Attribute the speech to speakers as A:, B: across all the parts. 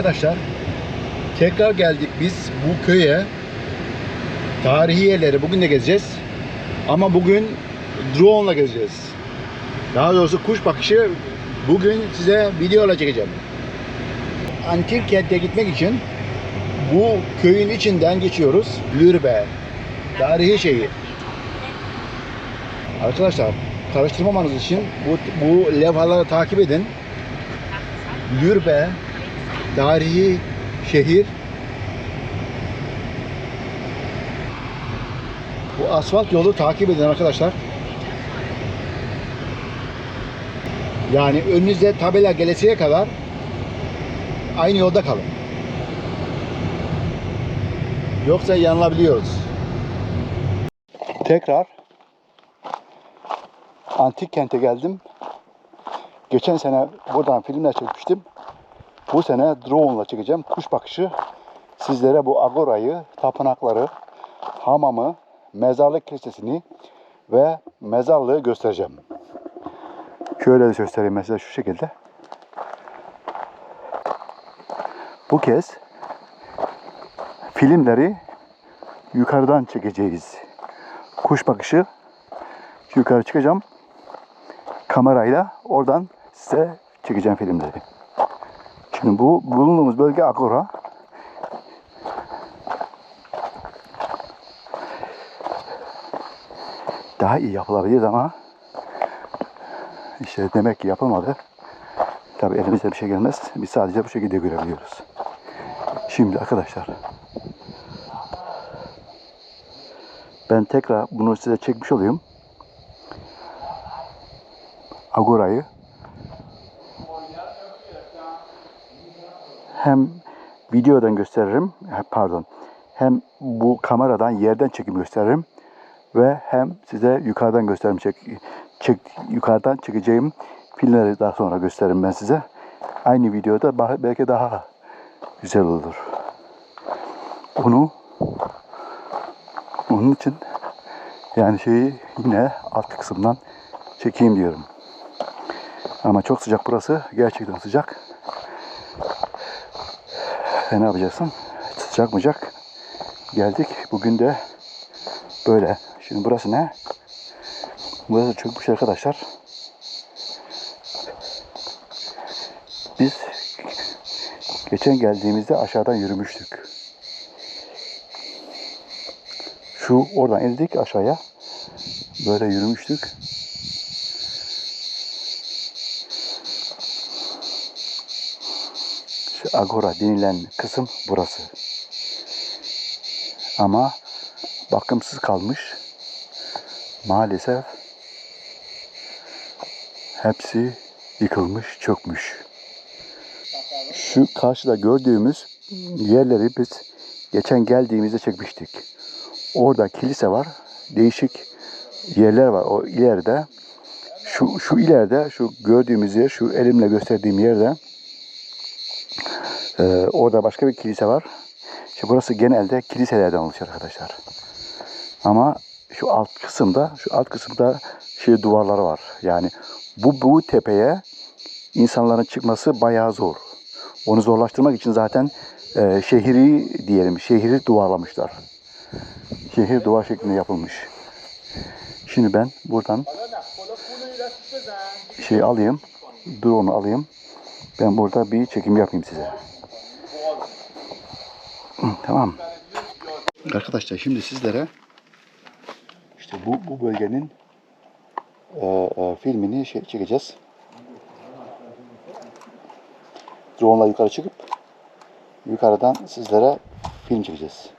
A: Arkadaşlar tekrar geldik biz bu köye. Tarihi yerleri bugün de gezeceğiz. Ama bugün drone ile gezeceğiz. Daha doğrusu kuş bakışı bugün size videola çekeceğim. Antik kente gitmek için bu köyün içinden geçiyoruz. Lürbe. Tarihi şehir. Arkadaşlar karıştırmamanız için bu, bu levhaları takip edin. Lürbe tarihi şehir bu asfalt yolu takip edin arkadaşlar. Yani önünüzde tabela gelesiye kadar aynı yolda kalın. Yoksa yanılabiliyoruz. Tekrar antik kente geldim. Geçen sene buradan filmler çekmiştim. Bu sene drone ile çekeceğim. Kuş bakışı sizlere bu agorayı, tapınakları, hamamı, mezarlık kilisesini ve mezarlığı göstereceğim. Şöyle de göstereyim mesela şu şekilde. Bu kez filmleri yukarıdan çekeceğiz. Kuş bakışı yukarı çıkacağım. Kamerayla oradan size çekeceğim filmleri. Şimdi bu bulunduğumuz bölge Agora. Daha iyi yapılabilir ama işte demek ki yapılmadı. Tabi elimize bir şey gelmez. Biz sadece bu şekilde görebiliyoruz. Şimdi arkadaşlar ben tekrar bunu size çekmiş olayım. Agora'yı hem videodan gösteririm, pardon, hem bu kameradan yerden çekim gösteririm ve hem size yukarıdan gösteririm, çek, çek, yukarıdan çekeceğim filmleri daha sonra gösteririm ben size. Aynı videoda belki daha güzel olur. Onu onun için yani şeyi yine alt kısımdan çekeyim diyorum. Ama çok sıcak burası. Gerçekten sıcak. E ne yapacaksın? Sıcak mıcak. Geldik. Bugün de böyle. Şimdi burası ne? Burası çökmüş arkadaşlar. Biz geçen geldiğimizde aşağıdan yürümüştük. Şu oradan indik aşağıya. Böyle yürümüştük. Agora denilen kısım burası. Ama bakımsız kalmış. Maalesef hepsi yıkılmış, çökmüş. Şu karşıda gördüğümüz yerleri biz geçen geldiğimizde çekmiştik. Orada kilise var. Değişik yerler var o ileride. Şu, şu ileride, şu gördüğümüz yer, şu elimle gösterdiğim yerde ee, orada başka bir kilise var. İşte burası genelde kiliselerden oluşuyor arkadaşlar. Ama şu alt kısımda, şu alt kısımda şey duvarları var. Yani bu bu tepeye insanların çıkması bayağı zor. Onu zorlaştırmak için zaten e, şehri diyelim, şehri duvarlamışlar. Şehir duvar şeklinde yapılmış. Şimdi ben buradan şey alayım, drone'u alayım. Ben burada bir çekim yapayım size. Tamam. Arkadaşlar şimdi sizlere işte bu, bu bölgenin e, e, filmini şey, çekeceğiz. Drone'la yukarı çıkıp yukarıdan sizlere film çekeceğiz.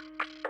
A: Thank you.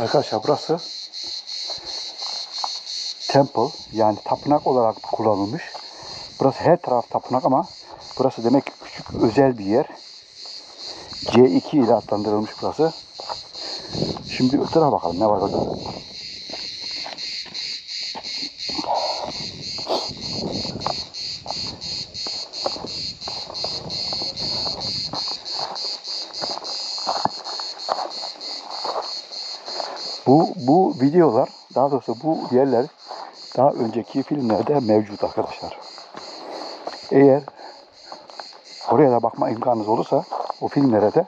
A: Arkadaşlar burası temple yani tapınak olarak kullanılmış. Burası her taraf tapınak ama burası demek ki küçük özel bir yer. C2 ile adlandırılmış burası. Şimdi tarafa bakalım ne var orada. Bu, bu videolar, daha doğrusu bu yerler daha önceki filmlerde mevcut arkadaşlar. Eğer oraya da bakma imkanınız olursa o filmlere de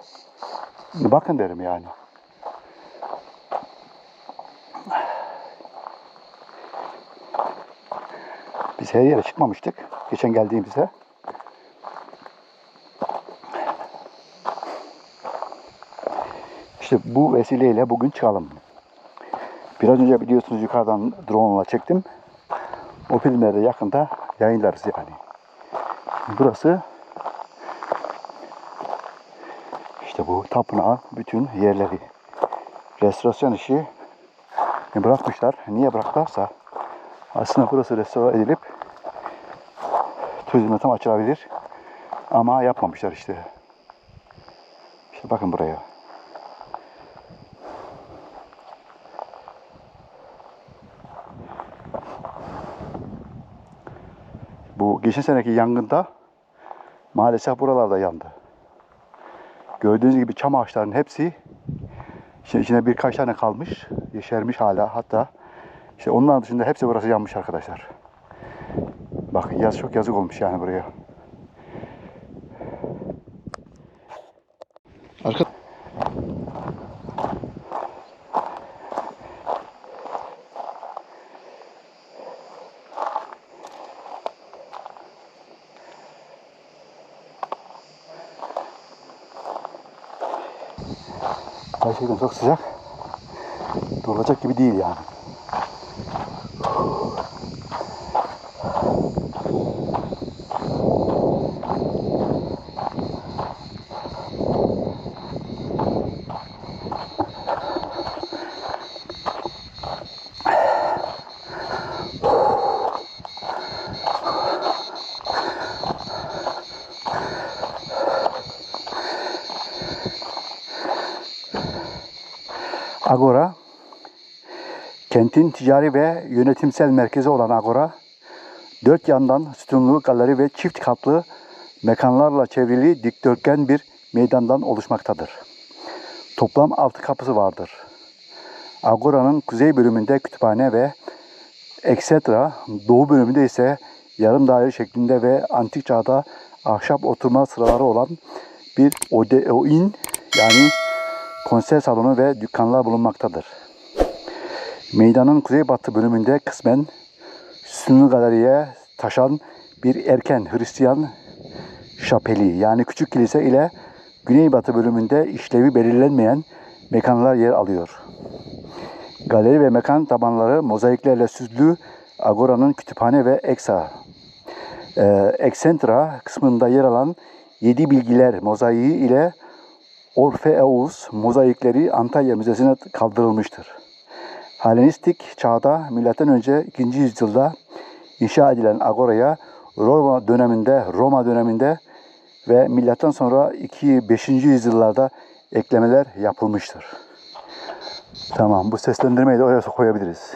A: bakın derim yani. Biz her yere çıkmamıştık geçen geldiğimizde. İşte bu vesileyle bugün çıkalım. Biraz önce biliyorsunuz yukarıdan drone ile çektim. O filmleri yakında yayınlarız yani. Burası işte bu tapınağın bütün yerleri. Restorasyon işi bırakmışlar. Niye bıraktılarsa aslında burası restore edilip turizme tam açılabilir. Ama yapmamışlar işte. İşte bakın buraya. Geçen seneki yangında maalesef buralarda yandı. Gördüğünüz gibi çam ağaçlarının hepsi içine birkaç tane kalmış, yeşermiş hala hatta. İşte onların dışında hepsi burası yanmış arkadaşlar. Bak yaz çok yazık olmuş yani buraya. Gerçekten çok sıcak. Durulacak gibi değil yani. Agora, kentin ticari ve yönetimsel merkezi olan Agora, dört yandan sütunlu galeri ve çift katlı mekanlarla çevrili dikdörtgen bir meydandan oluşmaktadır. Toplam altı kapısı vardır. Agora'nın kuzey bölümünde kütüphane ve etc. Doğu bölümünde ise yarım daire şeklinde ve antik çağda ahşap oturma sıraları olan bir odeon yani konser salonu ve dükkanlar bulunmaktadır. Meydanın kuzeybatı bölümünde kısmen sütunlu galeriye taşan bir erken Hristiyan şapeli yani küçük kilise ile güneybatı bölümünde işlevi belirlenmeyen mekanlar yer alıyor. Galeri ve mekan tabanları mozaiklerle süslü Agora'nın kütüphane ve eksa e, eksentra kısmında yer alan yedi bilgiler mozaiği ile Orfeus mozaikleri Antalya Müzesi'ne kaldırılmıştır. Helenistik çağda M.Ö. 2. yüzyılda inşa edilen Agora'ya Roma döneminde Roma döneminde ve milattan sonra 2. 5. yüzyıllarda eklemeler yapılmıştır. Tamam bu seslendirmeyi de oraya koyabiliriz.